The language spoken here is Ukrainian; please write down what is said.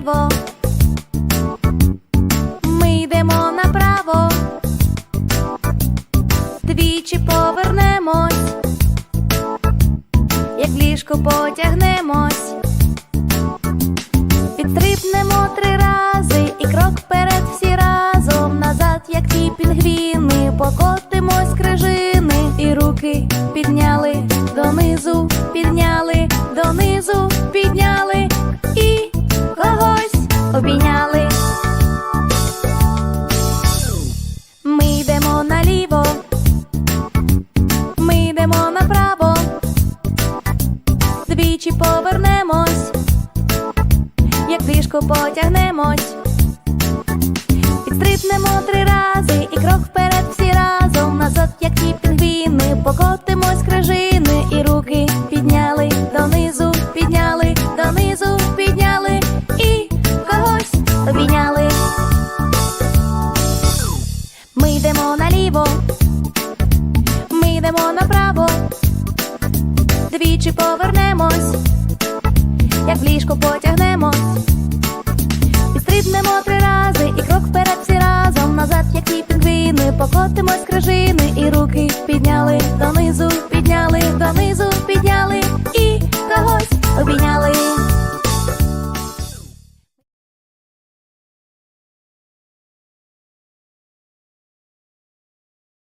наліво. Ми йдемо направо. Двічі повернемось. Як в ліжку потягнемось. Підстрибнемо три рази і крок вперед всі разом назад, як ті пінгвіни, покотимось крижини, і руки підняли донизу, підняли донизу, обійняли. Ми йдемо наліво, ми йдемо направо, двічі повернемось. Як ліжко потягнемось. Підстрибнемо три рази і крок вперед всі разом. Назад, як ті пінгвіни, покотимось наліво, ми йдемо направо, двічі повернемось як в ліжко потягнемось. Підстрибнемо три рази і крок вперед всі разом. Назад, як і пінгвіни, покотимось крижини, і руки